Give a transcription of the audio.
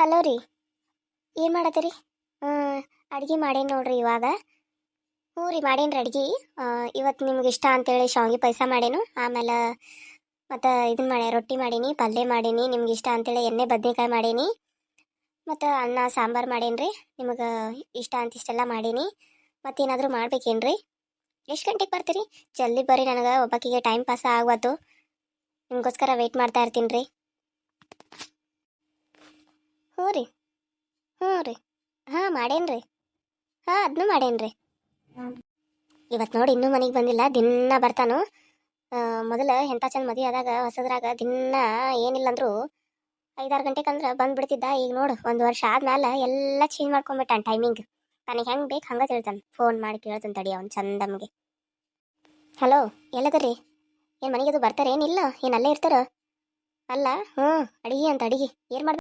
Hello ರೀ. ಏನು ಮಾಡತ್ತೀರಿ? ಅಡುಗೆ ಮಾಡೇನಿ ನೋಡ್ರಿ ಇವಾಗ. ಹ್ಞೂ ರೀ ಮಾಡೇನಿ ರೀ ಅಡ್ಗೆ ಇವತ್ತು ನಿಮ್ಗೆ ಇಷ್ಟ ಅಂತೇಳಿ ಶಾವಿಗೆ ಪಾಯಸ ಮಾಡೇನು. ಆಮೇಲೆ ಮತ್ತು ಇದನ್ನ ಮಾಡಿ, ರೊಟ್ಟಿ ಮಾಡೀನಿ, ಪಲ್ಯ ಮಾಡೀನಿ, ನಿಮ್ಗೆ ಇಷ್ಟ ಅಂತೇಳಿ ಎಣ್ಣೆ, ಬದನೆಕಾಯಿ ಮಾಡೀನಿ. ಮತ್ತು ಅನ್ನ, ಸಾಂಬಾರು ಮಾಡೇನಿ ರೀ, ನಿಮಗೆ ಇಷ್ಟ ಅಂತ ಇಷ್ಟೆಲ್ಲ ಮಾಡೀನಿ. ಮತ್ತೇನಾದರೂ ಮಾಡ್ಬೇಕೇನ್ರಿ ಎಷ್ಟು ಗಂಟೆಗೆ ಬರ್ತೀರಿ? ಜಲ್ದಿ ಬರ್ರಿ ನನಗೆ, ಒಬ್ಬಾಕಿಗೆ ಟೈಮ್ ಪಾಸ್ ಆಗ್ವತ್ತು. ನಿಮಗೋಸ್ಕರ ವೆಯ್ಟ್ ಮಾಡ್ತಾ ಇರ್ತೀನಿ ರೀ ಹ್ಞೂ ರೀ ಹ್ಞೂ ರೀ. ಹಾಂ ಮಾಡೇನ್ರಿ ಹಾಂ ಅದನ್ನೂ ಮಾಡೇನ್ರಿ ಇವತ್ತು ನೋಡಿ ಇನ್ನೂ ಮನೆಗೆ ಬಂದಿಲ್ಲ ದಿನ ಬರ್ತಾನು. ಮೊದಲು ಎಂಥ ಚಂದ ಮದುವೆ ಆದಾಗ, ಹೊಸದ್ರಾಗ ದಿನ ಏನಿಲ್ಲ ಅಂದ್ರು ಐದಾರು ಗಂಟೆಗೆ ಅಂದ್ರೆ ಬಂದ್ಬಿಡ್ತಿದ್ದ. ಈಗ ನೋಡು, ಒಂದು ವರ್ಷ ಆದ್ಮೇಲೆ ಎಲ್ಲ ಚೇಂಜ್ ಮಾಡ್ಕೊಂಬಿಟ್ಟಾನ ಟೈಮಿಂಗ್ ನನಗೆ ಹೆಂಗೆ ಬೇಕು ಹಂಗೆ ತಿಳ್ತಾನೆ ಫೋನ್ ಮಾಡಿ ಕೇಳ್ತಾನೆ ತಡಿ ಅವ್ನು ಚಂದಮ್ಗೆ ಹಲೋ ಎಲ್ಲದರಿ ಏನು ಮನೆಗೆ ಅದು ಬರ್ತಾರೆ ಏನಿಲ್ಲ ಏನು ಅಲ್ಲೇ ಇರ್ತಾರ? ಅಲ್ಲ, ಹ್ಞೂ, ಅಡಿಗೆ ಅಂತ ಅಡಿಗೆ. ಏನು ಮಾಡ್ಬೇಕು